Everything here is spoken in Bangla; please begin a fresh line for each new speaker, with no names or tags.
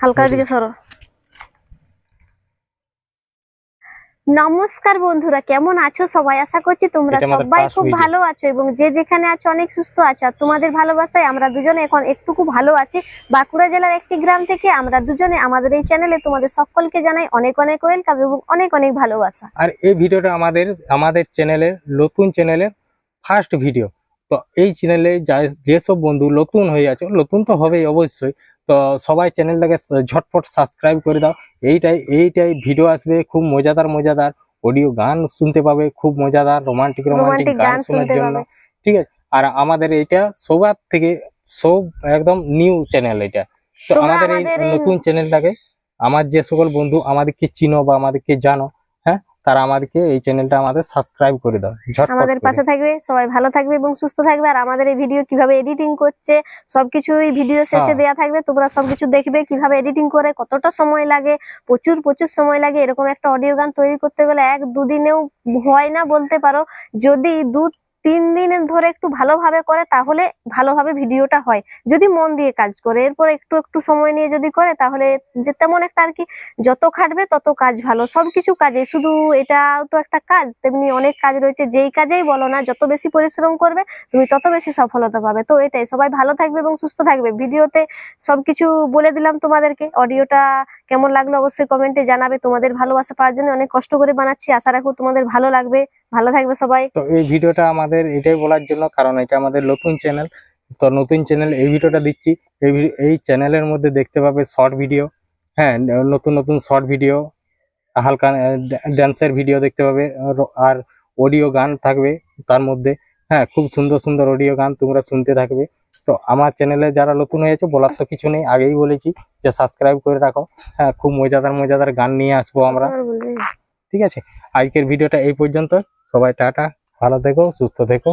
হালকা দিকে সরো। নমস্কার বন্ধুরা কেমন আছো সবাই? আশা করছি তোমরা সবাই খুব ভালো আছো এবং যে যেখানে আছো অনেক সুস্থ আছো। আর তোমাদের ভালোবাসায় আমরা দুজনে এখন একটুকু ভালো আছি। বাঁকুড়া জেলার একটি গ্রাম থেকে আমরা দুজনে আমাদের এই চ্যানেলে তোমাদের সকলকে জানাই অনেক অনেক ওয়েলকাম এবং অনেক অনেক ভালোবাসা।
আর এই ভিডিওটা আমাদের আমাদের চ্যানেলের নতুন চ্যানেলের ফার্স্ট ভিডিও তো এই চ্যানেলে যা- যেসব বন্ধু নতুন হয়ে আছে নতুন তো হবেই অবশ্যই। তো সবাই চ্যানেলটাকে ঝটপট সাবস্ক্রাইব করে দাও। এইটাই এইটাই ভিডিও আসবে খুব মজাদার মজাদার। অডিও গান শুনতে পাবে খুব মজাদার রোমান্টিক রোমান্টিক গান শোনার জন্য। ঠিক আছে? আর আমাদের এইটা সবার থেকে সব একদম নিউ চ্যানেল এটা। তো আমাদের এই নতুন চ্যানেলটাকে আমার যে সকল বন্ধু আমাদেরকে চিনো বা আমাদেরকে জানো তারা আমাদেরকে এই চ্যানেলটা আমাদের সাবস্ক্রাইব করে দাও।
আমাদের পাশে থাকবে সবাই ভালো থাকবে এবং সুস্থ থাকবে। আর আমাদের এই ভিডিও কীভাবে এডিটিং করছে সবকিছু এই ভিডিও শেষে
হ্যাঁ।
দেয়া থাকবে। তোমরা সবকিছু দেখবে কীভাবে এডিটিং করে কতটা সময় লাগে প্রচুর প্রচুর সময় লাগে এরকম একটা অডিও গান তৈরি করতে গেলে এক দুদিনেও হয় না বলতে পারো। যদি দু তিন দিন ধরে একটু ভালোভাবে করে তাহলে ভালোভাবে ভিডিওটা হয়। যদি মন দিয়ে কাজ করে, এরপর একটু একটু সময় নিয়ে যদি করে, তাহলে যে তেমন একটা আর কি যত খাটবে তত কাজ ভালো। সবকিছু কাজে, শুধু এটাও তো একটা কাজ, তেমনি অনেক কাজ রয়েছে, যেই কাজেই বলো না, যত বেশি পরিশ্রম করবে, তুমি তত বেশি সফলতা পাবে। তো এটাই, সবাই ভালো থাকবে এবং সুস্থ থাকবে। ভিডিওতে সবকিছু বলে দিলাম তোমাদেরকে, অডিওটা কেমন লাগল অবশ্যই কমেন্টে জানাবে। তোমাদের ভালোবাসা পাওয়ার জন্য অনেক কষ্ট করে বানাচ্ছি। আশা রাখো তোমাদের ভালো লাগবে। ভালো থাকবে সবাই।
তো এই ভিডিওটা আমাদের এটাই বলার জন্য, কারণ এটা আমাদের নতুন চ্যানেল তো নতুন চ্যানেল এই ভিডিওটা দিচ্ছি। এই এই চ্যানেলের মধ্যে দেখতে পাবে শর্ট ভিডিও হ্যাঁ নতুন নতুন শর্ট ভিডিও হালকা ড্যান্সের ভিডিও দেখতে পাবে। আর অডিও গান থাকবে তার মধ্যে। হ্যাঁ খুব সুন্দর সুন্দর অডিও গান তোমরা শুনতে থাকবে। তো আমার চ্যানেলে যারা নতুন হয়েছে বলার তো কিছু নেই। আগেই বলেছি যে সাবস্ক্রাইব করে রাখো। হ্যাঁ খুব মজাদার মজাদার গান নিয়ে আসব আমরা। ঠিক আছে? আজকের ভিডিওটা এই পর্যন্ত সবাই টাটা ভালো থেকো সুস্থ থেকো।